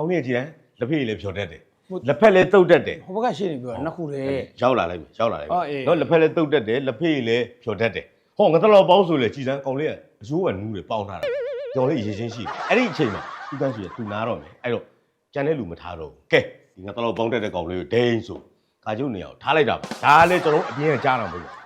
ကောင်းနေကြည်တယ်လက်ဖေးလည်းဖြော်တတ်တယ်လက်ဖက်လည်းတုတ်တတ်တယ်ဟိုဘက်ကရှင်းနေပြောတာနှစ်ခုတည်း ရောက်လာလိုက်ပြီရောက်လာလိုက်အော်အေး နော်လက်ဖက်လည်းတုတ်တတ်တယ်လက်ဖေးလည်းဖြော်တတ်တယ်ဟောငါတော့ပေါင်းဆိုလေကြည်စမ်းကောင်းလေးကအယိုးကနူးတယ်ပေါင်းထားတယ်ကြော်လေးရေချင်းရှိတယ်အဲ့ဒီအချိန်မှာသူတန်းရှိရသူနားတော့မယ်အဲ့တော့ကြံတဲ့လူမထားတော့ဘူးကဲဒီငါတော့ပေါင်းတတ်တဲ့ကောင်လေးကိုဒိန်းဆိုကာကျုပ်နေအောင်ထားလိုက်တာပါဒါလည်းကျွန်တော်အပြင်းကြားတော့မဟု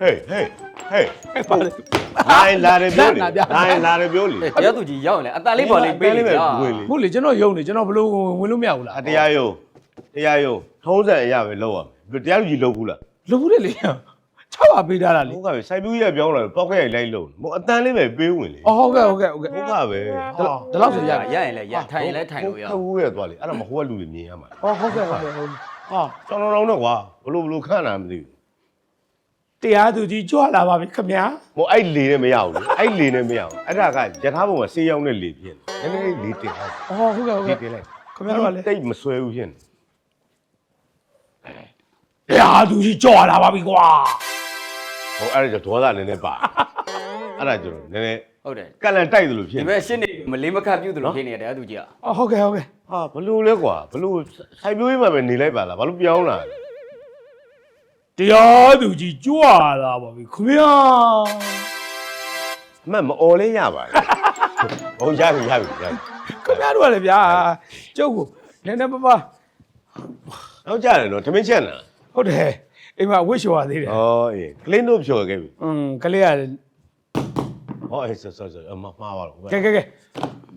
ဟေးဟေးဟေးပါလေနိုင်လာတယ်ပြောလေလာပြနိုင်လာတယ်ပြောလေအေးတရားသူကြီးရောက်ရင်လည်းအတန်လေးပေါ်လေးပေးလိုက်တာဝေးလေဟုတ်လေကျွန်တော်ယုံနေကျွန်တော်ဘလို့ဝင်လို့မရဘူးလားအတရားယုံတရားယုံထုံးစံအရာပဲလောက်ရမယ်တရားလူကြီးလောက်ဘူးလားလို့ဘူးလေလေ6ပါပေးထားတာလေဘုကပဲစိုက်ပြူးရဲ့ပြောင်းလာပေါက်ခက်ရိုက်လိုက်လို့မို့အတန်လေးပဲပေးဝင်လေအော်ဟုတ်ကဲ့ဟုတ်ကဲ့ဟုတ်ကဲ့ဘုကပဲဒီလောက်ဆိုရရပြီရရင်လည်းရထိုင်ရင်လည်းထိုင်လို့ရခူးရဲ့သွားလေအဲ့ဒါမဟိုကလူတွေမြင်ရမှာအော်ဟုတ်ကဲ့ဟုတ်ကဲ့ဟုတ်ဟာကျွန်တော်တော့တော့ကွာဘလို့ဘလို့ခန့်တာမသိဘူး တရားသူကြီးကြွလာပါပြီခင်ဗျာမို့အဲ့လေနဲ့မရဘူးလေအဲ့လေနဲ့မရဘူးအဲ့ဒါကယထာဘုံမှာဆေးရောက်တဲ့လေဖြစ်နေနည်းနည်းလေးတင်လိုက်အော်ဟုတ်ကဲ့ဟုတ်လေကဲ့တင်လိုက်ခင်ဗျားတို့ကလည်းတိတ်မဆွဲဘူးဖြစ်နေတရားသူကြီးကြွလာပါပြီကွာဟိုအဲ့ဒါကြောင့်ဒေါသနည်းနည်းပါအဲ့ဒါကျွန်တော်နည်းနည်းဟုတ်တယ်ကလန်တိုက်သလိုဖြစ်ဒီနေဘက်ရှင်းနေမလေးမခတ်ပြုတ်တယ်လို့ဖြစ်နေတယ်တရားသူကြီးကအော်ဟုတ်ကဲ့ဟုတ်ကဲ့ ဟာဘလို့လဲကွာဘလို့ဆိုင်ပြိုးကြီးမှာပဲနေလိုက်ပါလားဘာလို့ပြောင်းလာလဲ တရားသူကြီးကြွလာပါပြီခင်ဗျာ အမတ်မអော်လေးရပါလားဟိုရပြီရပြီရပြီ ခင်ဗျားတို့ကလည်းဗျာကျုပ်ကိုနည်းနည်းပါးပါး နောက်ကြတယ်နော်သမင်းချက်နာ ဟုတ်တယ်အိမ်မှာဝှစ်လျှော်ရသေးတယ် ဩအေးကလင်းတို့ဖြော်ခဲ့ပြီ อืมကလေးက ဟောအေးဆောဆောဆောအမမှားပါတော့ ကဲကဲကဲ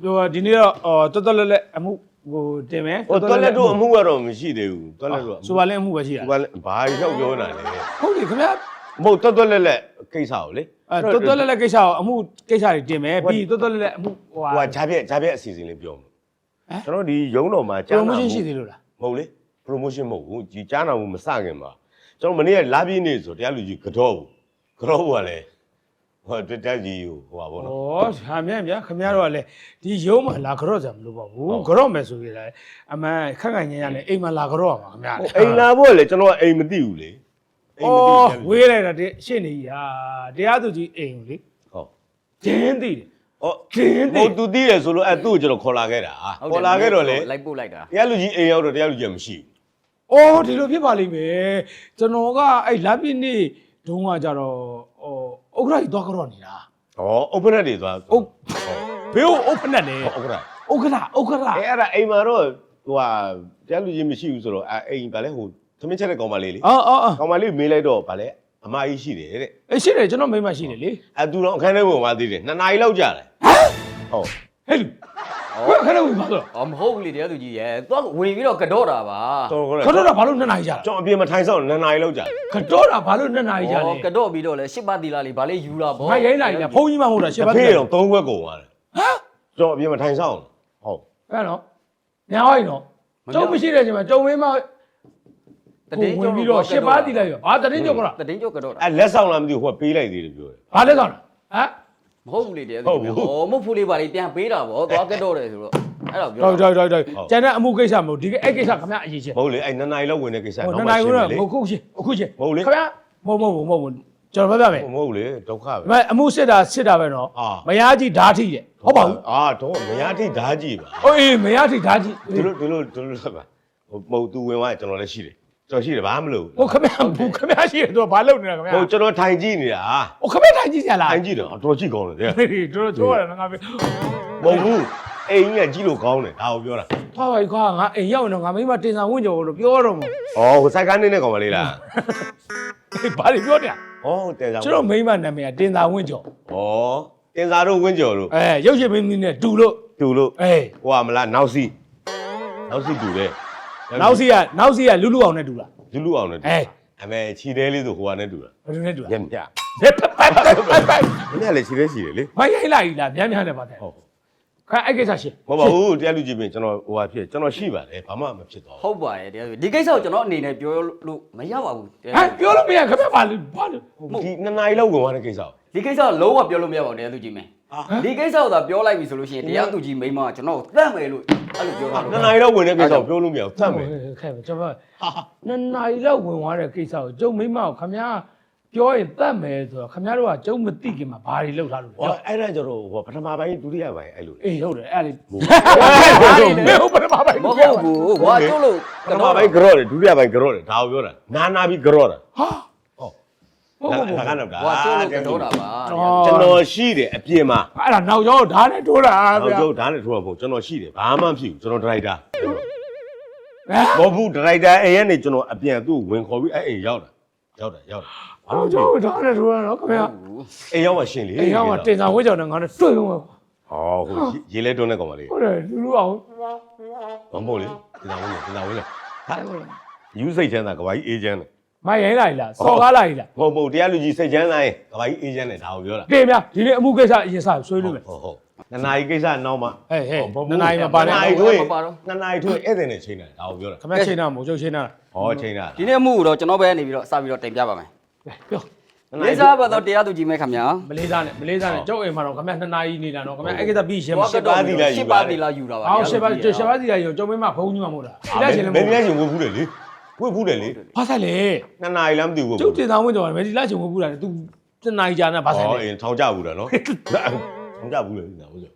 ဟိုဒီနေ့တော့အော်တော်တော်လေးလေးအမှု ဟိုတင်မယ်ဟိုတွက်လက်တို့အမှုကတော့မရှိသေးဘူးတွက်လက်တို့ဆိုပါလဲအမှုပဲရှိတာဘာဘာရောက်ပြောတာလဲဟုတ်တယ်ခင်ဗျာမဟုတ်တွက်တွက်လက်လက်ကိစ္စကိုလေအဲတော်တော်လေးလေးကိစ္စကိုအမှုကိစ္စတွေတင်မယ်ပြီးတော်တော်လေးလေးအမှုဟိုဟိုဟာကဂျားပြက်ဂျားပြက်အစီအစဉ်လေးပြောမယ်ဟမ်ကျွန်တော်ဒီရုံးတော်မှာကြားနာမှု promotion ရှိသေးလို့လားမဟုတ်လေ promotion မဟုတ်ဘူးဒီကြားနာမှုမစခင်မှာကျွန်တော်မနေ့ကလာပြင်းနေဆိုတရားလူကြီးကတော့ဘူးကတော့ဘူးကလည်း ဟိုတက်တက်ကြီးဟိုဟာပေါ့နော်ဩဟာမြန်ဗျာခင်ဗျားတို့ကလည်းဒီရုံးမှာလာကြော့ကြမလို့ပါဘူးဟုတ်ကြော့မယ်ဆိုရင်လည်းအမှန်ခက်ခက်ညံ့ညံ့နဲ့အိမ်မှာလာကြော့ပါခင်ဗျာဟိုအိမ်လာဖို့လေကျွန်တော်ကအိမ်မသိဘူးလေအိမ်မသိအော်ဘူးဝေးလိုက်တာတဲ့ရှင်းနေကြီးဟာတရားသူကြီးအိမ်ကိုလေဟုတ်ဒင်းသိတယ်ဟောဒင်းဟိုသိသူသိတယ်ဆိုလို့အဲသူ့ကိုကျွန်တော်ခေါ်လာခဲ့တာဟုတ်ခေါ်လာခဲ့တော့လေလိုက်ပို့လိုက်တာတရားလူကြီးအိမ်ရောက်တော့တရားလူကြီးကမရှိအော်ဒီလိုဖြစ်ပါလိမ့်မယ်ကျွန်တော်ကအဲ့လက်ပြည့်နေ့တုန်းကကြတော့ဟို ဥက္ကရာကြီးသွားကြော့နေတာဘူးဟော open တွေသွားဟုတ်ဘေးကိုဥပနက်လေဟော open ဥက္ကရာဥက္ကရာအဲအဲ့ဒါအိမ်မှာတော့ဟိုဟာတရားလူကြီးမရှိဘူးဆိုတော့အဲအိမ်ဗာလဲဟိုသမင်းချက်တဲ့ကောင်မလေးလေအော်အော်အော်ကောင်မလေးမေးလိုက်တော့ဗာလဲအမကြီးရှိတယ်တဲ့အေးရှိတယ်ကျွန်တော်မိန်းမရှိတယ်လေအဲသူတော့အခန်းထဲဝင်သွားသေးတယ်နှစ်နာရီလောက်ကြာတယ်ဟုတ်ဟဲ့လူဘယ် ခဏဝင်ပါတော့အော်မဟုတ်ဘူးလေတရားသူကြီးရဲ့သွားဝင်ပြီးတော့ကတော့တာပါတော်ခေါ်ခတော့တာဘာလို့နှစ်နာရီကြာကျွန်တော်အပြင်မှာထိုင်ဆောင်နှစ်နာရီလောက်ကြာတယ်ခတော့တာဘာလို့နှစ်နာရီကြာလဲအော်ကတော့ပြီးတော့လဲရှစ်ပါးတီလာလေးဗာလေးယူလာပေါ့ငါရိုင်းလိုက်လားဖုန်းကြီးမှမဟုတ်တာရှင်းပါအဖေတော့သုံးခွက်ကုန်သွားတယ်ဟမ်ကျွန်တော်အပြင်မှာထိုင်ဆောင်ဟုတ်အဲ့တော့ညောင်းရင်တော့ကျုံမရှိတဲ့ချိန်မှာကျုံဝင်းမတတင်းဝင်ပြီးတော့ရှစ်ပါးတည်လိုက်ရောဘာတတင်းကြောက်ကြလားတတင်းကြောက်ကတော့တာအဲလက်ဆောင်လားမသိဘူးဟိုကပေးလိုက်သေးတယ်ပြောတယ်ဘာလဲကောင်လားဟမ် မဟုတ်ဘူးလေတရားသူကြီးဟောမဟုတ်ဘူးလေဗာလေးပြန်ပေးတာပေါ့သွားကတော့တယ်ဆိုတော့အဲ့တော့ပြောတော်တော်တော်တော်ကျန်တဲ့အမှုကိစ္စမဟုတ်ဒီကအဲ့ကိစ္စခင်ဗျအရေးချင်းမဟုတ်လေအဲနှစ်နာရီလောက်ဝင်တဲ့ကိစ္စဟိုနောက်နှစ်မှနိုင်ရှဘူးင်းတော့မယ်လေမဟုတ်ခုချင်းအခုချင်းမဟုတ်လေခင်ဗျမဟုတ်မဟုတ်မဟုတ်ကျွန်တော်ပြောပြမယ်မဟုတ်လေဒုက္ခပဲဒီမှာအမှုစစ်တာစစ်တာပဲနော်အာမယားကြီးဓာတ်ထိတယ်ဟုတ်ပါဘူးအာတော့မရထိဓာကြီးပါဟိုအေးမယားထိဓာတ်ထိဒီလိုဒီလိုဒီလိုဆက်ပါဟိုမဟုတ်သူဝင်သွားကျွန်တော်လည်းရှိတယ် ကျွန်တော်ရှိတယ်ဘာမှမလုပ်ဟိုခင်ဗျဘူးခင်ဗျရှိတယ်သူကဘာလုပ်နေတာခင်ဗျဟိုကျွန်တော်ထိုင်ကြည့်နေတာဟိုခင်ဗျဓာတ်ကြီးကြလားထိုင်ကြည့်တော့တော်ကြည့်ကောင်းတယ်တဲ့တော်တော်ချိုးရတယ်ငါပဲမဟုတ်ဘူးအိမ်ကြီးကကြည့်လို့ကောင်းတယ်ဒါကိုပြောတာသွားပါခွာငါအိမ်ရောက်ရင်တော့ငါမိမတင်ဆောင်ဝင့်ကြော်လို့ပြောတော့မှာဩဟိုစိုက်ကားနေနဲ့ကောင်မလေးလားဘာတွေပြောတယ်ဩတဲဆောင်ကျွန်တော်မိမနာမည်ကတင်ဆောင်ဝင့်ကြော်ဩတင်စားတို့ဝင်းကျော်တို့အဲရုပ်ရှင်မင်းကြီးနဲ့တူလို့တူလို့အေးဟိုကမလားနောက်စီနောက်စီတူတယ် နောက်စီကနောက်စီကလူလူအောင်နဲ့တူလားလူလူအောင်နဲ့တူအေးအမေခြီသေးလေးဆိုဟိုကနဲ့တူတာဘယ်လိုနဲ့တူလားညံ့ညံ့ဘယ်ပိုက်ပိုက်ပိုက်ပိုက်မင်းကလည်းခြီသေးခြီတယ်လေမရိုက်လိုက်လားများများနဲ့ပါတယ်ဟုတ်ခါအဲ့ကိစ္စရှင်မဟုတ်ပါဘူးတရားလူကြီးပြင်ကျွန်တော်ဟိုဟာဖြစ်ကျွန်တော်ရှိပါတယ်ဘာမှမဖြစ်တော့ဟုတ်ပါတယ်တရားသူဒီကိစ္စကိုကျွန်တော်အနေနဲ့ပြောလို့မရပါဘူးတရားဟမ်ပြောလို့မရခင်ဗျဘာလို့ဘာလို့ဒီနှစ်နာရီလောက်ဝင်သွားတဲ့ကိစ္စကိုဒီကိစ္စကလုံးဝပြောလို့မရပါဘူးတရားသူကြီးမင်းဒီကိစ္စကိုသာပြောလိုက်ပြီဆိုလို့ရှိရင်တရားသူကြီးမိန်းမကကျွန်တော်ကိုတတ်မယ်လို့ အဲ့လိုပြောတာနှစ်နာရီတော့ဝင်တဲ့ကိစ္စကိုပြောလို့မရဘူးသတ်မယ်ခဲပဲကျွန်တော်နှစ်နာရီလောက်ဝင်သွားတဲ့ကိစ္စကိုကျုံမိမကိုခမ ्या ပြောရင်တတ်မယ်ဆိုတော့ခမ ्या တို့ကကျုံမသိခင်မှာဘာတွေလောက်ထားလို့ဟောအဲ့ဒါကြတော့ဟောပထမပိုင်းဒုတိယပိုင်းအဲ့လိုလေအေးဟုတ်တယ်အဲ့ဒါလေးဟုတ်ဟုတ်ပထမပိုင်းမဟုတ်ဘူးကွာကျုပ်လို့ပထမပိုင်းကြော့တယ်ဒုတိယပိုင်းကြော့တယ်ဒါကိုပြောတာနာနာပြီးကြော့တာဟာ ဟုတ်ဟုတ်ဟုတ်ဒါဟုတ်ကတော့ဒါကွာကျုပ်လို့ကတော့တာပါကျွန်တော်ရှိတယ်အပြင်မှာအဲ့ဒါနောက်ကျောင်းဓာတ်နဲ့ထိုးတာနောက်ဗျာကျုပ်ဓာတ်နဲ့ထိုးမှာမဟုတ်ကျွန်တော်ရှိတယ်ဘာမှမဖြစ်ဘူးကျွန်တော်ဒရိုက်တာဟမ်မဟုတ်ဘူးဒရိုက်တာအိမ်ကနေကျွန်တော်အပြင်သူ့ကိုဝင်ခေါ်ပြီးအဲ့အိမ်ရောက်တာရောက်တာရောက်တာဘာနောက်လို့ကျောကြောက်င်းဓာတ်နဲ့ထိုးတာနော်ခင်ဗျာအိမ်ရောက်မှရှင်လေအေးဟောတင်ဆောင်ဝဲကြောင်နဲ့ငါနဲ့တွေ့လုံးဟောဟိုရေလဲတွန်းတဲ့ကောင်မလေးဟုတ်တယ်လူလူအောင်မမဟုတ်လေဒီနာဝင်လေဒီနာဝင်လေဟာယူစိတ်ချမ်းသာကဘာကြီးအေဂျင့်လေ မရိုင်းလိုက်လားစော်ကားလိုက်လားမဟုတ်မဟုတ်တရားလူကြီးစိတ်ချမ်းသာရင်ကဘာကြီးအေဂျင့်လေဒါကိုပြောတာတင်ဗျာဒီနေ့အမှုကိစ္စအရင်စားဆွေးလို့မယ်ဟုတ်ဟုတ်နှစ်နာရီကိစ္စနောက်မှဟဲ့ဟဲ့နှစ်နာရီမပါနဲ့နှစ်နာရီထိုးရင်နှစ်နာရီထိုးရင်ဧည့်သည်နဲ့ချိန်တယ်ဒါကိုပြောတာခမချိန်တာမဟုတ်ကျုပ်ချိန်တာဟောချိန်တာဒီနေ့အမှုကိုတော့ကျွန်တော်ပဲနေပြီးတော့စပြီးတော့တင်ပြပါမယ်ပြောလေးစားပါတော့တရားသူကြီးမဲခင်ဗျာမလေးစားနဲ့မလေးစားနဲ့ကျုပ်အိမ်မှာတော့ခမနှစ်နာရီနေတာနော်ခမအဲ့ကိစ္စပြီးရှင်းပါရှစ်ပါးတီလာယူတာပါအော်ရှင်းပါရှင်းပါစီကရောကျုံမင်းမဖုံးကြီးမှာမဟုတ်လားဒီလိုက်ရှင်လည်းမမဟုတ်င်းဘူးလည်းရှင် ဝတ်ဘူးတယ်လေဝတ်ဘူးတယ်လေဘာဆိုင်လဲနှစ်နာရီလားမသိဘူးကျုပ်တင်ဆောင်ဝင်ကြော်မယ်ဒီလိုက်ရှင်ဝဘူးလား तू တနာရီကြာနေဘာဆိုင်ဟောလဲအင်းထောင်ကြဘူးတယ်နော်ထောင်ကြဘူးလေဒီနာဟုတ်ဆို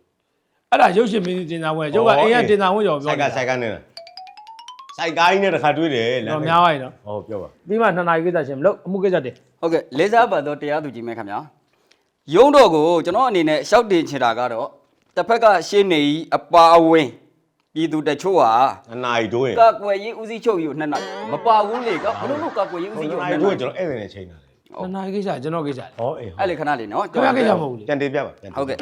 အဲ့ဒါရုပ်ရှင်မင်းတင်ဆောင်ဝင်ကျုပ်ကအိမ်ကတင်ဆောင်ဝင်ကြော်ပြောစိုက်ကစိုက်ကနဲ့စိုက်ကားကြီးနဲ့တစ်ခါတွေ့တယ်လတော့မ်းများပါရင်နော်ဟောပြောပါပြီးမှနှစ်နာရီကိစ္စရှင်မလို့အမှုကိစ္စတင်ဟုတ်ကဲ့လေးစားပါတော့တရားသူကြီးမဲခင်ဗျာရုံးတော်ကိုကျွန်တော်အနေနဲ့ရှောက်တင်ချင်တာကတော့တစ်ဖက်ကရှင်းနေကြီးအပါအဝင် ပြည်သူတချို့ဟာနှစ်နာရီတိုးရင်ကာကွယ်ရေးဦးစီးချုပ်ကြီးကိုနှစ်နာရီမပါဘူးလေကဘလို့လို့ကာကွယ်ရေးဦးစီးနှစ်ချုပ်နာနှစ်ရီနာတိုးရီရင်ကျွန်တော်ဧည့်သည်နဲ့ချိန်တာလေနှစ်နာရီကိစ္စကျွန်တော်ကိစ္စလေဟောအေးအဲ့လေခဏလေးနော်ခင်ဗျာကိစ္စမဟုတ်ဘူးလေပြန်တင်ပြပါပြန်ဟုတ်ကျွန်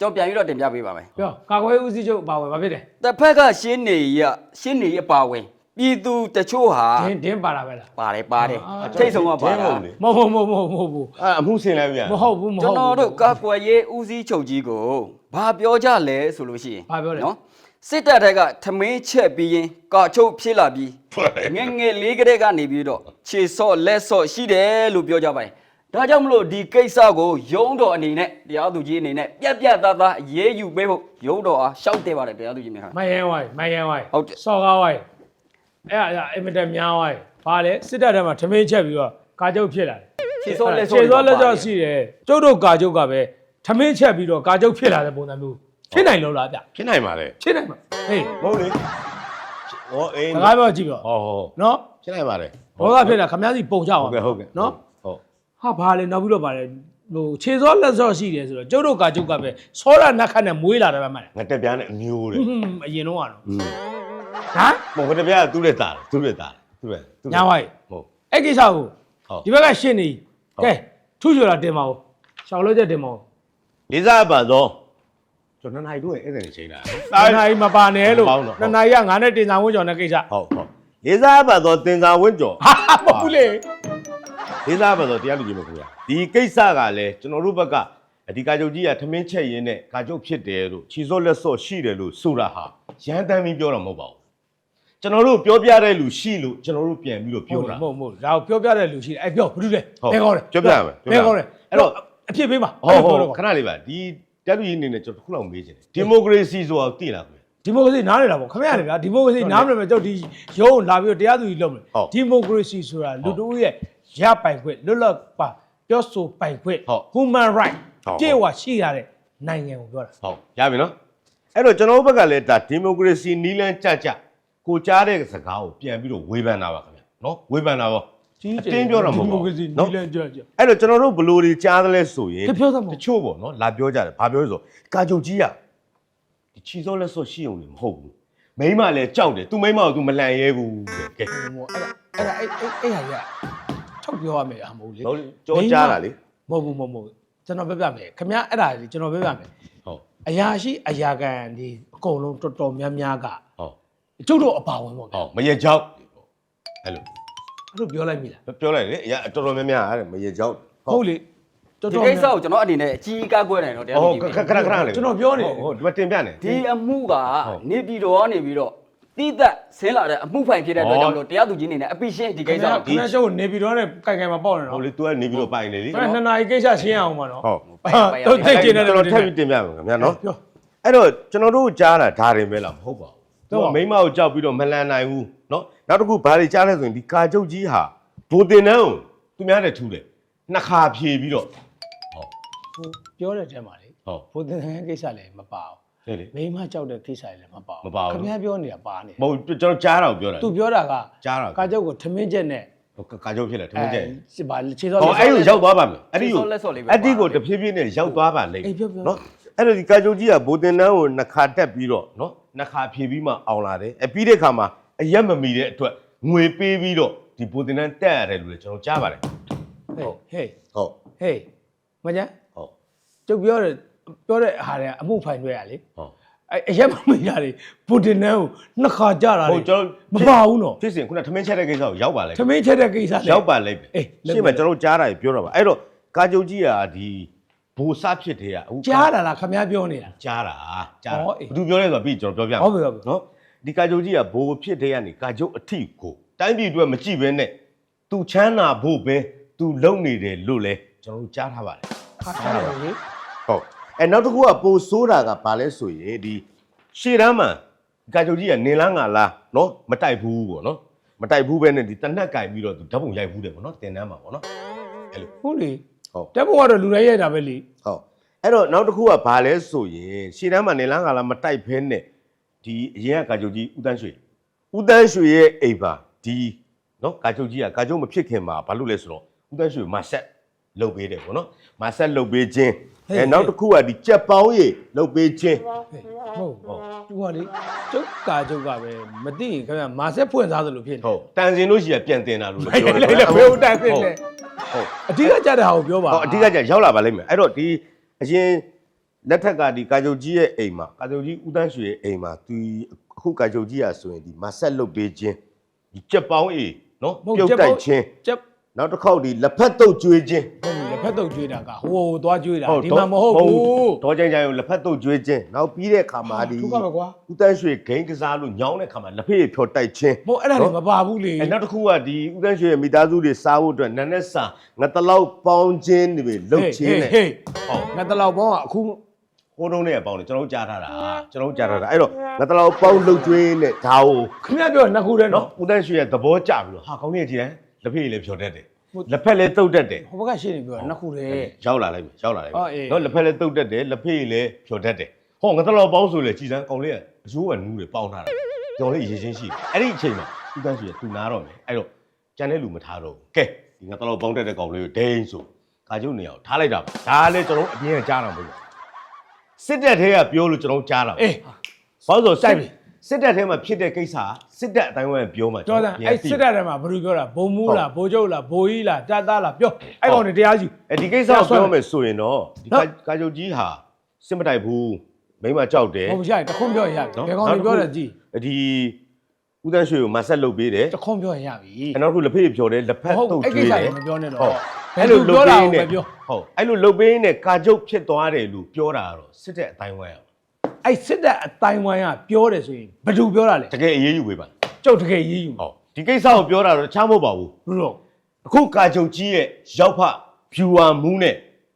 တော်ပြန်ပြီးတော့တင်ပြပေးပါမယ်ပြောကာကွယ်ဦးစီးချုပ်ပါဝင်ဘာဖြစ်တယ်တစ်ဖက်ကရှင်းနေကြီးကရှင်းနေကြီးအပါအဝင်ပြည်သူတချို့ဟာဒင်းဒင်းပါတာပဲလားပါတယ်ပါတယ်ထိတ်ဆုံးကပါတာလေမဟုတ်ဘူးမဟုတ်ဘူးမဟုတ်ဘူးအဲ့အမှုဆင်လိုက်ပြန်မဟုတ်ဘူးမကျွဟုတ်န်ဘူးတော်တို့ကာကွယ်ရေးဦးစီးချုပ်ကြီးကိုဘာပြောကြလဲဆိုလို့ရှိရင်ဘာပြောလဲနော် စစ်တပ်ထက်ကထမင်းချက်ပြီးရင်ကာချုပ်ဖြစ်လာပြီးငယ်ငယ်လေးကလေးကနေပြီးတော့ခြေစော့လက်စော့ရှိတယ်လို့ပြောကြပါတယ်ဒါကြောင့်မလို့ဒီကိစ္စကိုရုံးတော်အနေနဲ့တရားသူကြီးအနေနဲ့ပြက်ပြက်သားသားအရေးယူပေးဖို့ရုံးတော်အားရှောက်တယ်ပါတယ်တရားသူကြီးများမယန်ဝိုင်းမယန်ဝိုင်းဟုတ်တယ်စော်ကားဝိုင်းအဲ့ဒါအင်မတန်များဝိုင်းဘာလဲစစ်တပ်ထဲမှာထမင်းချက်ပြီးတော့ကာကျုပ်ဖြစ်လာတယ်ခြေစော့လက်စော့ခြေစောလက်စော့ရှိတယ်ကျုပ်တို့ကာကျုပ်ကပဲထမင်းချက်ပြီးတော့ကာကျုပ်ဖြစ်လာတဲ့ပုံစံမျိုး ဖြစ်နိုင်လို့လားဗျဖြစ်နိုင်ပါလေဖြစ်နိုင်မှာဟေးမဟုတ်လေဟောအေးစကားပြောကြည့်ပြောဟောဟောနော်ဖြစ်နိုင်ပါလေဘောကဖြစ်လာခမည်းစီပုံကြအောင်ဟုတ်ကဲ့ဟုတ်ကဲ့နော်ဟုတ်ဟာဘာလဲနောက်ပြီးတော့ဘာလဲဟိုခြေစောလက်စော့ရှိတယ်ဆိုတော့ကျုပ်တို့ကာကျုပ်ကပဲစောရနက်ခတ်နဲ့မွေးလာတယ်ပဲမှတ်တယ်ငါတက်ပြားနဲ့အမျိုးတဲ့ဟွန်းအရင်တော့ကတော့อืมဟမ်မဟုတ်ငါတက်ပြားကသူ့လက်တာသူ့လက်တာသူ့လက်သူ့လက်ညာဝိုင်းဟုတ်အဲ့ကိစ္စကိုဟုတ်ဒီဘက်ကရှင်းနေဟုတ်ကဲထူးချွလာတင်ပါဦးရှောက်လို့ချက်တင်ပါဦးလေးစားပါတော့ ကျွန်တော်နိုင်တို့ရဲ့ဧည့်သည်နဲ့ချိန်တာနှစ်နာရီမပါနဲ့လို့မပေါင်းတော့နှစ်နာရီကငါနဲ့တင်ဆောင်ဝင်းကျော်နဲ့ကိစ္စဟုတ်ဟုတ်လေးစားပါတော့တင်စာဝင်းကျော်ဟာမဟုတ်ဘူးလေလေးစားပါတော့တရားလူကြီးမခင်ဗျာဒီကိစ္စကလည်းကျွန်တော်တို့ဘက်ကအဒီကာချုပ်ကြီးကထမင်းချက်ရင်းနဲ့ကာချုပ်ဖြစ်တယ်လို့ခြေစောလက်စောရှိတယ်လို့ဆိုတာဟာရန်တမ်းပြီးပြောတာမဟုတ်ပါဘူးကျွန်တော်တို့ပြောပြတဲ့လူရှိလို့ကျွန်တော်တို့ပြန်ပြီးတော့ပြောတာ မဟုတ်မဟုတ်ဒါကိုပြောပြတဲ့လူရှိတယ်အဲ့ပြောဘာလို့လဲဟုတ်ဘယ်ကောင်းလဲပြောပြမယ်ပြောပြမယ်ဘယ်ကောင်းလဲအဲ့တော့အဖြစ်ပေးပါဟုတ်ဟုတ်တော့ခဏလေးပါဒီ တရားလူကြီးအနေနဲ့ကျွန်တော်တစ်ခုလောက်မေးချင်တယ်ဒီမိုကရေစီဆိုတာသိလားခင်ဗျ ဒီမိုကရေစီနားနေတာပေါ့ခင်ဗျားလေဗျာဒီမိုကရေစီနားမလို့ပဲကျုပ်ဒီရုံးလာပြီးတော့တရားသူကြီးလုပ်မယ်ဟုတ်ဒီမိုကရေစီဆိုတာလူတို့ရဲ့ရပိုင်ခွင့်လွတ်လပ်ပါပြောဆိုပိုင်ခွင့် ဟုတ် human right ဟုတ်ပြေဝရှိရတဲ့နိုင်ငံကိုပြောတာဟုတ်ရပြီနော်အဲ့တော့ကျွန်တော်တို့ဘက်ကလည်းဒါဒီမိုကရေစီနီးလန်းကြကြကိုကြားတဲ့စကားကိုပြန်ပြီးတော့ဝေဖန်တာပါခင်ဗျနော်ဝေဖန်တာပါ ကြီးအတင်းပြောတာမဟုတ်ဒီပါမိုဘူးကရေစီနော်နီးလန်းကြကြအဲ့တော့ကျွန်တော်တို့ဘလို့တွေကြားသလဲဆိုရင် တပြောသမောတချို့ပေါ့နော်လာပြောကြတယ်ဘာပြောလဲဆိုကာချုပ်ကြီးကဒီချီစောလက်စောရှိအောင်လေမဟုတ်ဘူးမိန်းမလည်းကြောက်တယ်သူမိန်းမကိုသူမလန်ရဲဘူးတဲ့ကဲ ဟိုမောအဲ့ဒါအဲ့ဒါအဲ့အဲ့အဲ့ဟာကြီးကထုတ်ပြောရမယ်အမဟုတ်လေဟုတ်လေကြောကြားတာလေ မဟုတ်ဘူးမဟုတ်ဘူးကျွန်တော်ပြပြမယ်ခင်ဗျားအဲ့ဒါကြီးကျွန်တော်ပြပြမယ်ဟုတ်အရာရှိအရာခံဒီအကုန်လုံးတော်တော်များများကဟုတ်ကျုပ်တို့အပါဝင်ပေါ့ဗျာဟုတ်မရေကြောက်အဲ့လို အဲ့လိုပြောလိုက်ပြီလားပြောလိုက်လေအရာတော်တော်များများအဲ့မရေကြောက်ဟုတ်လေတော်ဒီတော်ကိများစ္စကိုကျွန်တော်အနေနဲ့အကြီးကားကွဲတယ်နော်တရားသူဟုတ်ကြီးခဏခဏခဏလေကျွန်တော်ပြောနေတယ်ဟုတ်ဒီမှာတင်ပြနေ ဒီအမှုကဟုတ်နေပြည်တော်ကနေပြီးတော့တိသက်ဆင်းလာတဲ့အမှုဖိုင်ဖြစ်တဲ့အတွက်ဟုတ်ကြောင့်မလို့တရားသူကြီးအနေနဲ့အပိရှင်းဒီကိစ္စခင်ကိုဗျာကျုပ်နေပြီးတော့ねကြိုင်ကြိုင်မှာပေါ့နေဟုနော်တ်လေ तू ကနေပြီးတော့ပိုင်နေလေဘယ်နှစ်နာရီကိစ္စရှင်းအောင်ပါနော်ဟုတ်ပိုင်ရပိုင်ရတော့သိကျင်တယ်ကျွန်လို့တော်ထပ်ပြီးတင်ပြမယ်ခင်ဗျာနော်ပြောအဲ့တော့ကျွန်တော်တို့ကြားတာဒါတွေပဲလားမဟုတ်ပါဘူးဟုတ် သူ ပါ က ဘူး မိန်းမကိုကြောက်ပြီးတော့မလန်နိုင်ဘူးเนาะနောက်တစ်ခုဘာတွေကြားလဲဆိုရင်ဒီကာကျုပ်ကြီးဟာဘိုတင်နှန်းကိုသူများတဲ့ထူးတယ်နှစ်ခါဖြေပြီးတော့ဟုတ် ဟိုပြောတဲ့တဲမှာလေ ဟုတ် ဘုသင်္ဟန်ကိစ္စလည်းမပါဘူး ဟဲ့လေ မိန်းမကြောက်တဲ့ကိစ္စလည်းမပါဘူး မပါဘူး ခင်ဗျားပြောနေတာပါနေ မဟုတ်ကျွန်တော်ကြားတာကိုပြောတာ သူပြောတာက ကြားတာ ကာကြောက်ကိုထမင်းချက်နဲ့ ကိုကာကျုပ်ဖြစ်လာထမင်းကျဲ အဲဘာခြေစော ဟောအဲ့လိုရောက်သွားပါမယ်အဲ့ဒီကို လက်စော်လေးပဲ အဲ့ဒီကိုတဖြည်းဖြည်းနဲ့ရောက်သွားပါလိမ့် အေးပြောပြော နော်အဲ့တော့ဒီကာကျုပ်ကြီးကဘိုတင်နှန်းကိုနှစ်ခါတက်ပြီးတော့နော် နှစ်ခါဖြေပြီးမှအောင်လာတယ်အပြီးတဲ့ခါမှာအရက်မမီတဲ့အတွက်ငွေပေးပြီးတော့ဒီဘိုတင်နှန်းတက်ရတယ်လို့လည်းကျွန်တော်ကြားပါတယ်ဟေးဟေးဟုတ်ဟေးမကြမ်းဟုတ်ကျုပ်ပြောတဲ့ပြောတဲ့ဟာတွေကအမှုဖိုင်တွေရလေဟုတ်အဲအရက်မမရလေပူတင်နန်းကိုနှစ်ခါကြတာဟုလေတ်ကျွန်မတော်ပါဘူးနော်ဖြစ်စဉ်ခုနထမင်းချက်တဲ့ကိစ္စကိုရောက်ပါလိမ့်ထမင်းချက်တဲ့ကိစ္စလေရောက်ပါလိမ့်မယ်အေးလက်ရှင်းမကျွန်တော်ကြားတာကြီးပြောတော့ပါအဲ့တော့ကာကျုပ်ကြီးကဒီ ဘိုစဖြစ်တဲ့ကအခုကြားတာလားခမည်းပြောနေတာ ကြားတာကြားတာဟောအေးဘယ်သူပြောလဲဆိုတော့ပြီးကျွန်တော်ပြောပြမယ်ဟုတ်ပြီဟုတ်ပြီ နော်ဒီကာကျုပ်ကြီးကဘိုဖြစ်တဲ့ကနေကာကျုပ်အထီကိုတိုင်းပြည်အတွက်မကြည့်ဘဲနဲ့သူချမ်းသာဖို့ပဲသူလုံနေတယ်လို့လဲကျွန်တော်တို့ကြားထားပါတယ်ဟာထားတယ်လေဟုတ်အဲနောက်တစ်ခုကပိုဆိုးတာကဘာလဲဆိုရင်ဒီရှေ့တန်းမှာကာကျုပ်ကြီးကနေလားငါလားနော်မတိုက်ဘူးပေါ့နော်မတိုက်ဘူးပဲနဲ့ဒီတနက်ကင်ပြီးတော့သူဓာတ်ပုံရိုက်ဘူးတယ်ပေါ့နော်တင်တန်းမှာပေါ့နော်အဲ့လိုဟုတ်လေ ဟုတ်တက်ဖို့ကတော့လူတိုင်းရိုက်တာပဲလေဟုတ်အဲ့တော့နောက်တစ်ခုကဘာလဲဆိုရင်ရှေ့တန်းမှာနေလားငါလားမတိုက်ဖဲနဲ့ဒီအရင်ကကာကျုပ်ကြီးဦးတန်းရွှေဦးတန်းရွှေရဲ့အိမ်ပါဒီနော်ကာကျုပ်ကြီးကကာကျုပ်မဖြစ်ခင်မှာဘာလို့လဲဆိုတော့ဦးတန်းရွှေမဆက်လုတ်ပေးတယ်ပေါ့နော်မဆက်လုတ်ပေးခြင်းအဲနောက်တစ်ခုကဒီကြက်ပေါင်းရည်လုတ်ပေးခြင်းဟေးဟုတ်ဟုတ်သူကလေကျုပ်ကာကျုပ်ကပဲမသိရင်ခင်ဗျာမာဆက်ဖွင့်စားသလိုဖြစ်နေဟုတ်တန်စင်လို့ရှိရပြန်တင်တာလို့လိုက်ပြောတယ်လိုက်လိုက်ဘယ်ဟုတ်တန်တင်လဲ ဟုတ်အဓိကကြတဲ့ဟာကိုပြောပါဟုတ်အဓိကကျရောက်လာပါလိမ့်မယ်အဲ့တော့ဒီအရင်လက်ထက်ကဒီကာချုပ်ကြီးရဲ့အိမ်မှာကာချုပ်ကြီးဦးတန်းရွှေရဲ့အိမ်မှာသူအခုကာချုပ်ကြီးอ่ะဆိုရင်ဒီမဆက်လုတ်ပေးခြင်းဒီကြက်ပေါင်းအေးနော်ပြုတ်တိုက်ခြင်းချက် နောက်တစ်ခေါက်ဒီလက်ဖက်တုပ်ကျွေးခြင်းဟုတ်ပြီလက်ဖက်တုပ်ကျွေးတာကဟိုဟိုသွားကျွေးတာဒီမှာမဟုတ်ဘူးဒေါ်ကြိုင်ကြိုင်ကိုလက်ဖက်တုပ်ကျွေးခြင်းနောက်ပြီးတဲ့ခါမှာဒီထုကပဲကွာဦးတန်းရွှေဂိမ်းကစားလို့ညောင်းတဲ့ခါမှာလက်ဖေးဖြော်တိုက်ခြင်းမဟုတ်အဲ့ဒါတွေမပါဘူးလေအဲနောက်တစ်ခုကဒီဦးတန်းရွှေရဲ့မိသားစုတွေစားဖို့အတွက်နန်းနဲ့စာငါတလောက်ပေါင်းခြင်းတွေလှုပ်ခြင်းနဲ့ဟေးဟုတ်ငါတလောက်ပေါင်းကအခုဟိုးတုံးနဲ့ပေါင်းတယ်ကျွန်တော်တို့ကြားထားတာကျွန်တော်တို့ကြားထားတာအဲ့တော့ငါတလောက်ပေါင်းလှုပ်ကျွေးနဲ့ဒါကိုခင်ဗျားပြောနှစ်ခုတည်းနော်နော်ဦးတန်းရွှေရဲ့သဘောကျပြီးတော့ဟာကောင်းနေကြည့်တယ် လက်ဖေးလည်းဖြော်တတ်တယ်ဟုတ်လက်ဖက်လည်းတုတ်တတ်တယ်ဟိုဘက်ကရှင်းနေပြောတာနှစ်ခုတည်း ရောက်လာလိုက်ပြီရောက်လာလိုက်အော်အေးပြီနော်လက်ဖက်လည်းတုတ်တတ်တယ်လက်ဖေးလည်းဖြော်တတ်တယ်ဟောငါတလောက်ပေါင်းဆိုလေကြည်စမ်းကောင်းလေးကအကျိုးကနူးတယ်ပေါင်းထားတာကျွန်တော်လေးရေချင်းရှိတယ်အဲ့ဒီအချိန်မှာဦးတန်းရွှေကသူနားတော့မယ်အဲ့တော့ကြံတဲ့လူမထားတော့ဘူးကဲဒီငါတလောက်ပေါင်းတတ်တဲ့ကောင်လေးကိုဒိန်းဆိုကာကျုပ်နေအောင်ထားလိုက်တာပါဒါလည်းကျွန်တော်အပြင်းကြားတာမဟုတ်ဘူးစစ်တပ်ထဲကပြောလို့ကျွန်တော်ကြားတာပါ အေး ဘာလို့စိုဆိုက်စစ်ပြီ စစ်တပ်ထဲမှာဖြစ်တဲ့ကိစ္စကစစ်တပ်အတိုင်းဝိုင်းပြောမှာကျော်စံပြန်အဲ့သိစစ်တပ်ထဲမှာဘယ်လိုပြောတာဘုံမူးလားဘိုးချုပ်လားဘိုးကြီးလားတာတာလားပြောအဲ့ကောင်တွေတရားယူအဲ့ဒီကိစ္စကိုပြောမယ်ဆိုရင်တော့ဒီနော်ကာကာချုပ်ကြီးဟာစစ်မတိုက်ဘူးမိမကြောက်တယ်ဟုတ်ရတခွန်းပြောရင်ရပြီဘယ်ကောင်တွေပြောတယ်ကြည့်ဒီဦးတန်းရွှေကိုမဆက်လုပ်ပေးတယ်တခွန်းပြောရင်ရပြီအဲ့နောက်တစ်ခုလက်ဖေးဖြော်တယ်လက်ဖက်ဟုတ်တုပ်အဲ့ကိကျွေးစ္စတယ်တွေမပြောနဲ့တော့ဟုတ်ဘယ်လိုပြောတာကိုပဲပြောဟုတ်အဲ့လိုလုပ်ပေးနေကာချုပ်ဖြစ်သွားတယ်လို့ပြောတာကတော့စစ်တပ်အတိုင်းဝိုင်း အောင်အဲ့စစ်တပ်အတိုင်းဝိုင်းကပြောတယ်ဆိုရင်ဘယ်သူပြောတာလဲတကယ်အေးအေးယူပေးပါကျုပ်တကယ်ရေးယူဟုတ်ဒီကိစ္စကိုပြောတာတော့ချမ်းမဟုတ်ပါဘူးဘလို့အခုကာချုပ်ကြီးရဲ့ရောက်ဖဖြူဝါမူးနဲ့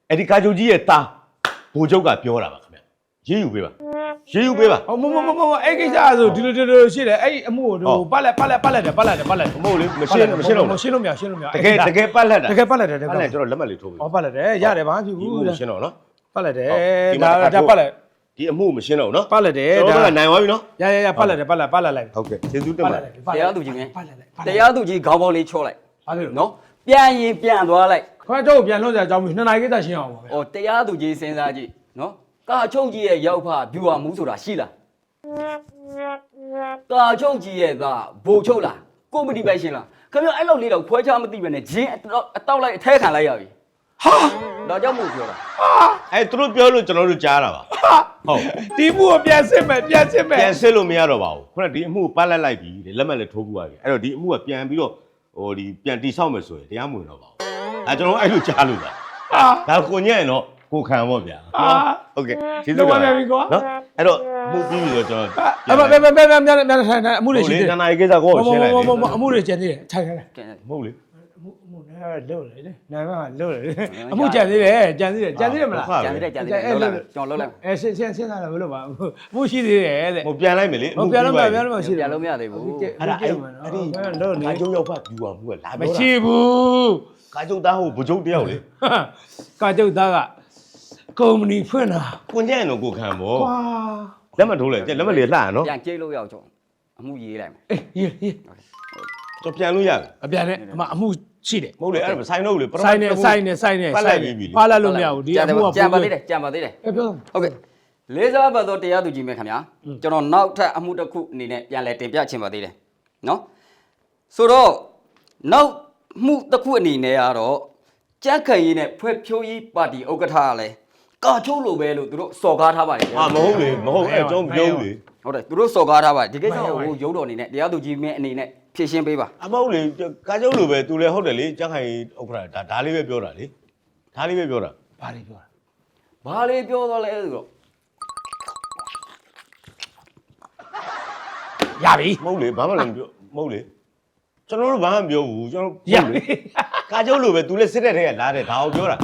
အဲ့ဒီကာချုပ်ကြီးရဲ့သားဘိုလ်ချုပ်ကပြောတာပါခင်ဗျရေးယူပေးပါရေးယူပေးပါဟောမမမမမအဲ့ကိစ္စဆိုဒီလိုဒီလိုရှိတယ်အဲ့အမှုကိုဟုတ်ပတ်လက်ပတ်လက်ပတ်လက်တယ်ပတ်လက်တယ်ပတ်လက်တယ်မဟုတ်လေမရှင်းမရှင်းတော့ဘူးရှင်းလို့မရရှင်းလို့မရတကယ်တကယ်ပတ်လက်တာတကယ်ပတ်လက်တယ်တကပတ်လက်ယ်ကျွန်တော်လက်မှတ်လေးထိုးပေးဟောပတ်လက်တယ်ရတယ်ဘာမှဖြစ်ဒီဘူးအမှုမရှင်းတော့နော်ပတ်လက်တယ်ဟုတ်ဒီမှာဒါတစ်ခါဒါပတ်လက် ဒီအမှုမရှင်းတော့ဘူးနော်ပတ်လက်တယ်ကျွန်တော်ဒါတို့ကနိုင်သွားပြီနော်ရရရပတ်လက်တယ်ပတ်လက်ပတ်လက်လိုက်ဟုတ်ကဲ့ကျေးဇူးတင်ပတ်ပါလက်တတယ်ယ်တရားသူကြီးမင်းပတ်လက်လိုက်တရားသူကြီးခေါင်းပေါင်းလေးချော့လိုက်ဘာလို့လဲနော်ပြန်ရင်ပြန်သွားလိုက်ခွဲတော့ပြန်လို့ကြအကြောင်းပြီးနှစ်နိုင်ကိစ္စရှင်းအောင်ပါဗျာ။အော်တရားသူကြီးစဉ်းစားကြည့်နော်။ကာချုပ်ကြီးရဲ့ရောက်ဖဗျူဟာမူးဆိုတာရှိလား။ကာချုပ်ကြီးရဲ့ကဘိုလ်ချုပ်လား။ကိုမတီပိုင်ရှင်လား။ခင်ဗျအဲ့လောက်လေးတော့ခွဲခြားမသိပဲနဲ့ဂျင်းအတောက်အတောက်လိုက်အထဲခံလိုက်ရပြီ။ ဟာဒါကြောင့်မို့ပြောတာအဲသူတို့ပြောလို့ကျွန်တော်တို့ကြားတာပါဟုတ်ဒီမှုကိုပြန်စစ်မယ်ပြန်စစ်မယ်ပြန်စစ်လို့မရတော့ပါဘူးခုနကဒီအမှုကိုပတ်လက်လိုက်ပြီတဲ့လက်မှတ်လည်းထိုးပြပါပြီအဲ့တော့ဒီအမှုကပြန်ပြီးတော့ဟိုဒီပြန်တိဆောက်မယ်ဆိုရင်တရားမဝင်တော့ပါဘူးအဲကျွန်တော်အဲ့လိုကြားလို့ပါဟာဒါကိုညံ့ရင်တော့ကိုခံပေါ့ဗျာအာဟုတ်ကဲ့ကျေးဇူးတော့ပါပြန်ပြီကွာနော်အဲ့တော့မှုပြီးပြီဆိုတော့ကျွန်တော်အမဘယ်ဘယ်ဘယ်ဘယ်မြန်မြန်ထိုင်ထိုင်အမှုတွေရှိလေသေးတယ်နာနာရေးကိစ္စကိုရှင်းလိုက်မလေမမအမှုတွေကျန်သေးတယ်ထိုင်ထိုင်ထိုင်။ကဲမဟုတ်လေ အမှုအမှုနဲ့လို့လေနာမကလို့လေအမှုကြံသေးတယ်ကြံသေးတယ်ကြံသေးတယ်မလားကြံသေးတယ်ကြံသေးတယ်လောက်လိုက်ကျွန်တော်လောက်လိုက်အဲစဉ်စဉ်စဉ်းစားတာမလို့ပါဘူးအမှုရှိသေးတယ်တဲ့ဟိုပြန်လိုက်မယ်လေဟိုပြန်လို့မပြန်လို့မရှိပြန်လို့မရသေးဘူးအဲ့ဒါအဲ့အဲ့ဒီလို့နေကာကျုံရောက်ဖတ်ပြီးွားမှုကလာမပြောရှိတာဘူးကာကျုံသားဟိုဘုချုပ်တယောက်လေကာကျုပ်သားကကုမ္ပဏီဖွင့်တာကွန်ကြက်တော့ကိုခံဗောကွာလက်မထိုးလိုက်ကြက်လက်မလေးလှရနော်ပြန်ကြိတ်လို့ရအောင်ကျွန်တော်အမှုရေးလိုက်မယ်အေးရေးရေးကျွန် တော်ပြန်လို့ရတယ်အပြန်နဲ့အမအမှုရှိတယ်မဟုတ်လေအဲ့ဒါဆိုင်တော့လေပထမဆိုင်နဲ့ဆိုင်နဲ့ဆိုင်နဲ့ပတ်လိုက်ပြီးပြီလေပါလာလို့မရဘူးဒီအမှုကကြံပါသေးတယ်ကြံပါသေးတယ်အဲပြောဟုတ်ကဲ့လေးစားပတ်သောတရားသူကြီးမယ်ခင်ဗျာอืมကျွန်တော်နောက်ထပ်အမှုတစ်ခုအနေနဲ့ပြန်လည်တင်ပြချင်ပါသေးတယ်နော်ဆိုတော့နောက်မှုတစ်ခုအနေနဲ့ကတော့ကြက်ခံရည်နဲ့ဖွဲ့ဖြိုးရေးပါတီဥက္ကဋ္ဌကလည်းကာချိုးလိုပဲလို့သူတို့စော်ကားထားပါတယ်ဟာမဟုတ်လေမဟုတ်အဲ့ကျွန်တော်ပြောလေဟုတ်တယ်သူတို့စော်ကားထားပါတယ်ဒီကိစ္စကိုဟိုရုံးတော်အနေနဲ့တရားသူကြီးမင်းအနေနဲ့ ဖြေရှင်းပေးပါအမဟုတ်လေကာကျုံလိုပဲသူလည်းဟုတ်တယ်လေကြက်ခိုင်ဥက္ခရာဒါဒါလေးပဲပြောတာလေဒါလေးပဲပြောတာဘာတွေပြောတာဘာလေးပြောတော့လဲဆိုတော့ရပြီမဟုတ်လေဘာမှလည်းမပြောမဟုတ်လေကျွန်တော်တို့ဘာမှမပြောဘူးကျွန်တော်ရပြီကာကျုံလိုပဲသူလည်းစစ်တဲ့ထဲကလာတယ်ဒါကိုပြောတာ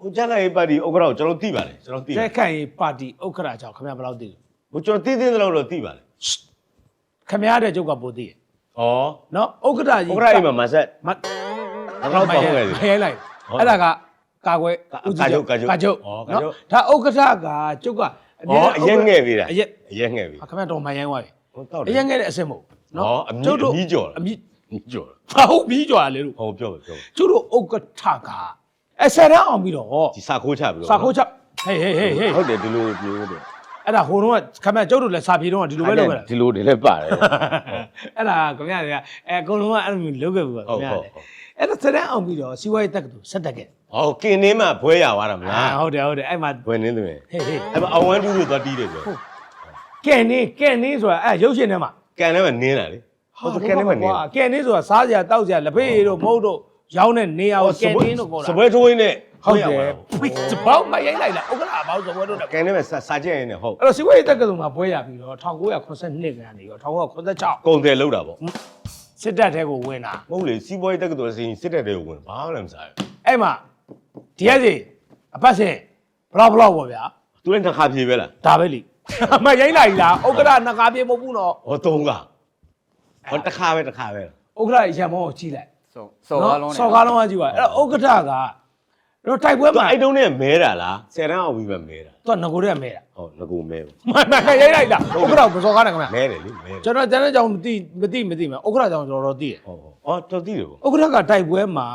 ဟိုကြက်ခိုင်ပါတီဥက္ခရာကိုကျွန်တော်သိပါတယ်ကျွန်တော်သိတယ်တက်ခိုင်ပါတီဥက္ကရာကြောင့်ခင်ဗျားဘယ်လောက်သိလဲဟိုကျွန်တော်သိသိသလောက်တော့သိပါတယ် ခင်ဗျားတဲ့ကျုပ်ကပိုသိတယ်ဩနော်ဥက္ကရာကြီးဥက္ခရာအိမ်မှာမဆက်မတော့ပေါ့ဟုတ်ကဲ့လေဖဲလိုက်ဟုတ်အဲ့ဒါကကာကွယ်ကာဦးစီးချုပ်ကာချုပ်ကာချုပ်ဩကာနော်ချုပ်ဒါဥက္ကဋ္ဌကကျုပ်ကဩအရင်ငဲ့ပြီလားအရက်အရင်ငဲ့ပြီခင်ဗျားတော်မှန်ရိုင်းသွားပြီဟိုတော့အရက်ငဲ့တဲ့အစင်မဟုတ်ဩအမြင့်အမြင့်ကျော်အမြင့်မြင့်ကျော်ဟာဟုတ်ပြီးကြွာလေလို့ဟောပြောပြောကျုပ်တို့ဥက္ကဋ္ဌကအဆယ်တန်းအောင်ပြီးတော့ဒီစာခိုးချပြီးတော့စာခိုးချက်ဟေးဟေးဟေးဟေးဟုတ်တယ်ဒီလိုပြောတယ် အဲ့ဒါဟိုတုန်းကခင်ဗျားကျုပ်တို့လည်းစာပြေတော့ကဒီလိုပဲလုပ်ခဲ့တာဒီလိုတွေလည်းပါတယ်အဲ့ဒါခင်ဗျားတွေကအဲအကုန်လုံးကအဲ့လိုမျိုးလုပ်ခဲ့ဘူးပါခင်ဗျားတွေအဲ့ဒါဆယ်တန်းအောင်ပြီးတော့စီးပွားရေးတက္ကသိုလ်ဆက်တက်ခဲ့ဟောကင်းနေမှာဘွဲရသွားတာမအာလားဟုတ်တယ်ဟုတ်တယ်အဲ့မှာဘွဲနေတယ်ဟေးဟေးအဲ့မှာအဝမ်းတူးလို့သွားတီးတယ်ပြောကဲနေကဲနေဆိုတာအဲ့ရုပ်ရှင်ထဲမှာကန်ထဲမှာနင်းတာလေဟုတ်တယ်ကန်ထဲမှာနင်းကဲနေဆိုတာစားစရာတောက်စရာလက်ဖေးတို့မဟုတ်တို့ရောင်းတဲ့နေရာကိုကဲနေလို့ခေါ်တာစပွဲထိုးရင်းနဲ့ ဟုတ်တယ်ဖိစပေါင်းမရိုက်လိုက်လားဥက္ကဋ္ဌဘောင်းစပွဲတို့တယ်ကန်ထဲမှာစာကြက်ရင်းနဲ့ဟုတ်အဲ့တော့စီဝေးတက္ကသိုလ်မှာပွဲရပြီးတော့1982ကနေတော့1986ကုန်တယ်လောက်တာပေါ့စစ်တပ်ထဲကိုဝင်တာမဟုတ်လေစီးပွားရေးတက္ကသိုလ်စီစစ်တဲ့တွေကိုဝင်ဘာမှလည်းမစားအဲ့မှာဒီရက်စီအပတ်စဉ်ဘလောက်ဘလောက်ပေါ့ဗျာဘူးသူလည်းတစ်ခါပြေပဲလားဒါပဲလီအမရိုက်လိုက်လားဥက္ကဋ္ဌနှကားပြေမဟုတ်ဘူးနော်ဟောသုံးကဟောတစ်ခါပဲတစ်ခါပဲဥက္ကဋ္ဌရံမောကိုကြည့်လိုက်စောစော်ကားလုံးနဲ့စော်ကားလုံးကကြည့်ပါအဲ့တော့ဥက္ကဋ္ဌက တော့တိုက်ပွဲသူမှာအဲ့တုန်းနဲ့မဲတာလားဆယ်တန်းအောင်ပြီးမှမဲတာသူကငကိုတဲ့မဲတာဟုတ်ငကိုမဲဘူးမမရိုက်လိုက်လားဥက္ကဋ္ဌကိုစော်ကားတယ်ခင်ဗျမဲတယ်လေမဲတယ်ကျွန်တော်တန်းတဲ့ကြောင်မသိမသိမသိမှာဥက္ကဋ္ဌကြောင်ကျွန်တော်တော့သိတယ်ဟုတ်ဟုတ်အော်တော်သိတယ်ပေါ့ဥက္ကဋ္ဌကတိုက်ပွဲမှာ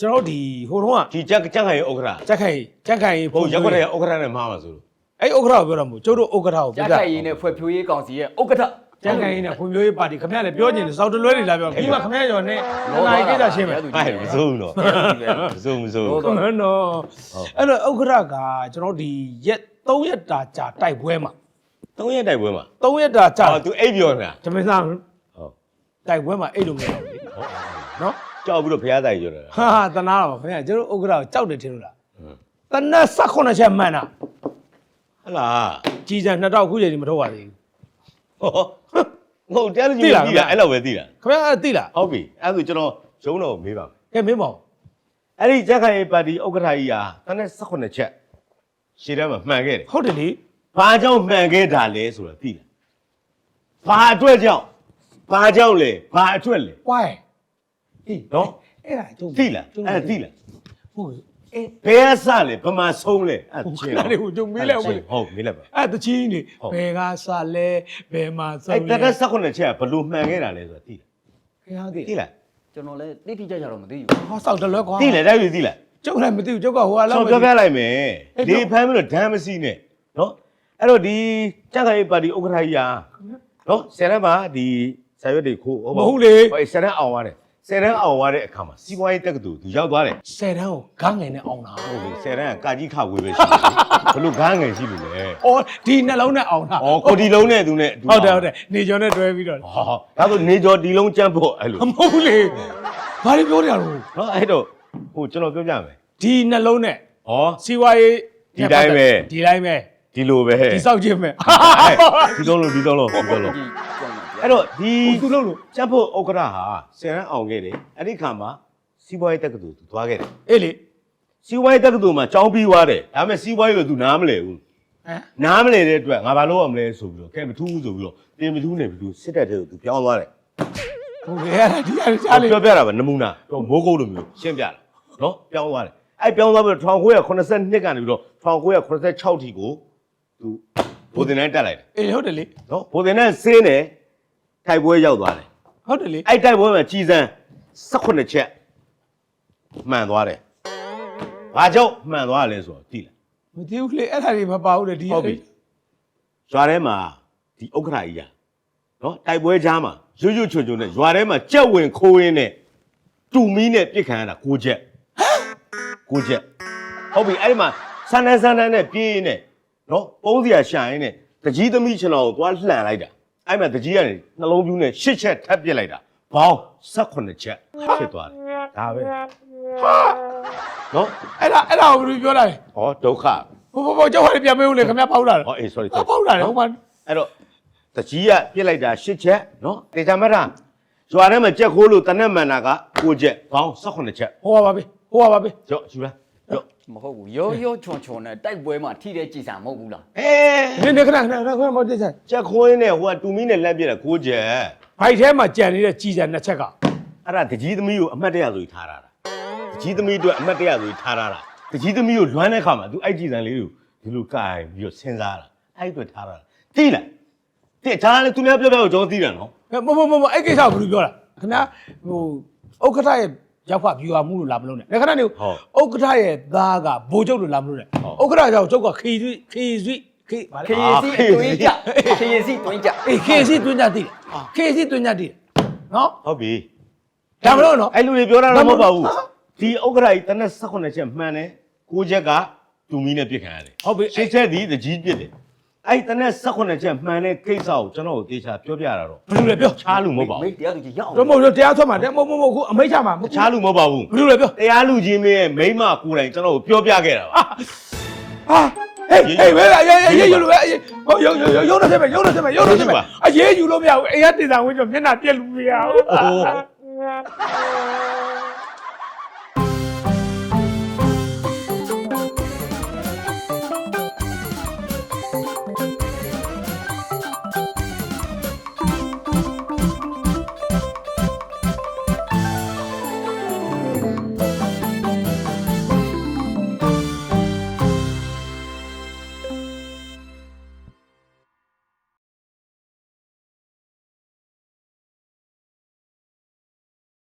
ကျွန်တော်တို့ဒီဟိုတုန်းကဒီကြက်ကြက်ခိုင်ဥက္ခရာကြက်ခိုင်ကြက်ခိုင်ဟုတ်ရက်ွက်တဲ့ဥက္ခရာနဲ့မှားမှာဆိုလို့အဲ့ဥက္ကဋ္ဌကိုပြောတာမဟုတ်ကျုပ်တို့ဥက္ကဋ္ဌကိုကြပြောက်တာခိုင်ရင်းနဲ့ဖွဲ့ဖြိုးရေးကောင်စီရဲ့ဥက္ကဋ္ဌ ကြက်ခိုင်နဲ့ဖွံ့ဖြိုးရေးပါတီခင်ဗျားလည်းပြောနေတယ်စောက်တလွဲတွေလာပြောပြီးမှခင်ဗျားကျော်နဲ့နိုင်ကိစ္စရှင်းမယ်ဟဲ့မစိုးဘူးတော့မစိုးမစိုးဟုတ်ဟုတ်နော်အဲ့တော့ဥက္ကဋ္ဌကကျွန်တော်ဒီရက်3ရက်တာကြာတိုက်ပွဲမှာသုံးရက်တိုက်ပွဲမှာ3ရက်တာကြာအော် तू အိပ်ပြောနေတာဓမင်းစားဟုတ်တိုက်ပွဲမှာအဲ့လိုမျိုးလေနော်ကြောက်ပြီးတော့ဖျားတိုင်ပြောတာဟာဟာတနာတော့ခင်ဗျာကျွန်တော်ဥက္ကဋ္ဌကိုကြောက်တယ်ထင်လို့လားတနက်18ချက်မှန်တာဟလာကြီးစံ2000ခုချိန်ကြီးမထုတ်ပါသေးဟော ဟုတ်တရားလူကြီးသိတာအဲ့လောက်ပဲသိတာဘူးခင်ဗျာအဲ့ဒါသိလားဟုတ်ပြီအဲ့ဒါဆိုကျွန်တော်ရုံးတော့မေးပါမယ်ကဲမင်းမောင်အဲ့ဒီကြက်ခိုင်ပါတီဥက္ကဋ္ဌကြီးဟာတနက်18ချက်ရှည်ထဲမှာမှန်ခဲ့တယ်ဟုတ်တယ်လေဘာကြောင့်မှန်ခဲ့တာလဲဆိုတော့သိလားဘာအတွက်ကြောင့်ဘာကြောင့်လဲဘာအတွက်လဲဝိုင်းအေးနော်အဲ့ဒါကျုပ်သိလားအဲ့ဒါသိလားဟုတ်အေး ဘယ်ကစလဲဗမာဆုံးလဲအဲ့ချင်းအဲ့ဒါတွေကိုကျုပ်မေးလိုက်ဦးမယ်ဟုတ်မေးလိုက်ပါအဲ့တချင်းနေဟုတ်ဘယ်ကစားလဲဘယ်မှာဆုံးအဲ့လဲတနက်18ချက်ကဘလို့မှန်ခဲ့တာလဲဆိုတာသိလားခင်ဗျားသိသိလားကျွန်တော်လည်းတိတိကျကျတော့မသိဘူးဟောဆောက်တလွဲကွာသိလားတိုက်ပြီသိလားကျုပ်လည်းမသိဘူးကျုပ်ကဟိုကလောက်ဆောင်းပြောပြလိုက်မယ်အဲ့ဒီတော့ဖမ်းပြီးတော့ဒမ်းမစီနဲ့နော်အဲ့တော့ဒီကြက်ခိုင်ပါတီဥက္ကဋ္ဌကြီးဟာနော်ဆယ်တန်းမှာဒီဆယ်ရွက်တွေခိုးမဟုတ်လေဟိုဆယ်တန်းအောင်သွားတယ် ဆယ်တန်းအောင်သွားတဲ့အခါမှာစီးပွားရေးတက္ကသိုလ်သူရောက်သွားတယ်ဆယ်တန်းကိုဂန်းငယ်နဲ့အောင်တာဟုတ်ပြီဆယ်တန်းကကာကြီးခဝေးပဲရှိတယ်ဘလို့ကားငယ်ရှိလို့လဲအော်ဒီနှလုံးနဲ့အောင်တာဩကိုဒီလုံးနဲ့သူနဲ့ဟုတ်တယ်ဟုတ်တယ်နေကျော်နဲ့တွဲပြီးတော့ဟောဒါဆိုနေကျော်ဒီလုံးကြမ်းဖို့အဲ့လိုမဟုတ်လေဘာလို့ပြောနေရလို့နော်အဲ့တော့ဟိုကျွန်တော်ပြောပြမယ်ဒီနှလုံးနဲ့ဩ စီဝါရေးဒီတိုင်းပဲ ဒီတိုင်းပဲဒီလိုပဲဒီစောက်ခြင်းပဲ ဒီလုံးလုံးဒီလုံးလုံးဒီလုံးလုံးဒီကျွန်တော်ဗျာ အဲ့တော့ဒီသူလို့လို့ကျပ်ဖို့ဥက္ကဋ္ဌဟာဆယ်ရန်အောင်ခဲ့တယ်အဲ့ဒီခါမှာစီးပွားရေးတက္ကသိုလ်သူသွားခဲ့တယ်အေးလေစီးပွားရေးတက္ကသိုလ်မှာကျောင်းပြီးသွားတယ်ဒါပေမဲ့စီးပွားရေးကိုသူနားမလဲဘူးဟမ်နားမလဲတဲ့အတွက်ငါဘာလုပ်ရမလဲဆိုပြီးတော့ကဲမထူးဘူးဆိုပြီးတော့ပြင်မထူးနေပြီသူစစ်တပ်တဲ့ကိုသူပြောင်းသွားတယ်ဟုတ်ကဲ့အဲ့ဒါဒီအရာလေးပြောပြတာပါနမူနာတော့မိုးကုတ်လိုမျိုးရှင်းပြတာနော်ပြောင်းသွားတယ်အဲ့ပြောင်းသွားပြီးတော့1982ကနေပြီးတော့1986ထိကိုသူဘိုးတင်နဲ့တက်လိုက်တယ်အေးဟုတ်တယ်လေနော်ဘိုးတင်နဲ့ဆင်းတယ် ထိုက်ပွဲရောက်သွားတယ်ဟုတ်တယ်လေအဲ့တိုက်ပွဲမှာကြီးစံ18ချက်မှန်သွားတယ်ဘာကြောင့်မှန်သွားလဲဆိုတော့သိလားမသိဘူးလေအဲ့ဒါတွေမပါဘူးလေဒီဟုတ်ပြီရွာထဲမှာဒီဥက္ကဋ္ဌကြီးอ่ะနော်တိုက်ပွဲကြားမှာရွရွချွန်ချွန်နဲ့ရွာထဲမှာကြက်ဝင်ခိုးရင်းနဲ့တူမီးနဲ့ပြစ်ခံရတာ6ချက်6ချက်ဟုတ်ပြီအဲ့ဒီမှာဆန်းတန်းဆန်းတန်းနဲ့ပြေးရင်းနဲ့နော်ပုံးစရာရှာရင်းနဲ့တကြီးသမီးခြံတော်ကိုသွားလှန်လိုက်တာ အဲ့မှာတကြီးကနေနှလုံးပြူးနဲ့8ချက်ထပ်ပြစ်လိုက်တာဘောင်း18ချက်ဖြစ်သွားတယ်ဒါပဲနော်အဲ့ဒါအဲ့ဒါကိုဘယ်လိုပြောတာလဲဟောဒုက္ခဘဘဘကျောက်ဟာပြန်မေးဦးလေခင်ဗျာပေါက်တာလေဟောအေး sorry ဟောပေါက်တာလေဟုတ်ပါအဲ့တော့တကြီးကပြစ်လိုက်တာ၈ချက်နော်တေချာမတ်တာရွာထဲမှာကြက်ခိုးလို့တနက်မှန်တာက9ချက်ဘောင်း18ချက်ဟိုပါပဲဟိုပါပဲကြော့ယူလား ကြော့မဟုတ်ဘူးရောရောချွန်ချွန်နဲ့တိုက်ပွဲမှာထိတဲ့ကြည်စံမဟုတ်ဘူးလားအေးနေနေခဏခဏခဏမတိဆိုင်ကြက်ခိုးရင်းနဲ့ဟိုကတူမီနဲ့လက်ပြစ်တာ9ချက်ဘိုက်ထဲမှာကြံနေတဲ့ကြီးစံနှစ်ချက်ကအဲ့ဒါတကြီးသမီးကိုအမှတ်တရဆိုပြီးထားတာတကြီးသမီးအတွက်အမှတ်တရဆိုပြီးထားတာတကြီးသမီးကိုလွမ်းတဲ့ခါမှာ तू အဲ့ကြည်စံလေးကိုဒီလိုကင်ပြီးတော့စဉ်းစားတာအဲ့အတွက်ထားတာတိလားတိဒါလည်းသူများပြောပြောကိုကျွန်တော်သိတာနော်မမမမအဲ့ကိစ္စကိုဘယ်လိုပြောတာခင်ဗျာဟိုဥက္ကဋ္ဌရဲ့ ရောက်ဖဗျူဟာမှုလို့လာမလို့နဲ့ခဏနေဥက္ကဋ္ဌရဲ့သားကဘိုးချုပ်လို့လာမလို့နဲ့ဥက္ကဋ္ဌကြောင့်ကျုပ်ကခီခီဆွိခီဗါလေခေစီတွင်းကြခေစီတွင်းကြအေးခေစီတွင်းကြတည်ခေစီတွင်းကြတည်နော်ဟုတ်ပြီဒါမလို့နော်အဲ့လူတွေပြောတာတော့မဟုတ်ပါဘူးဟမ်ဒီဥက္ကရာကြီးတနက်18ချက်မှန်တယ်9ချက်ကတူမီနဲ့ပြစ်ခံရတယ်ဟုတ်ပြီရှစ်ချက်ဒီတကြီးပြစ်တယ် အဲ့တနက်18ချက်မှန်တဲ့ကိစ္စကိုကျွန်တော်တို့တေချာပြောပြတာတော့ဘယ်လိုလဲပြောချားလူမဟုတ်ပါမိဘူးတ်တရားသူကြီးရောက်တော့မဟုတ်လို့တရားထွက်မှာတဲ့မဟုတ်မဟုတ်ခုအမိတ်ချမှာချားလူမဟုတ်ပါဘူးဘယ်လိုလဲပြောတရားလူကြီးမင်းရဲ့မိန်းမကိုယ်တိုင်ကျွန်တော်တို့ပြောပြခဲ့တာပါဟာဟေးဟေးဘယ်လာရေးရေးယူလို့ပဲဟိုရုံရုံရုံတော့ဆက်မယ်ရုံတော့ဆက်မယ်ရုံတော့ဆက်မယ်အရေးယူလို့မရဘူးအေးရတင်တာဝင်တော့မျက်နှာပြက်လို့မရဘူးအိုး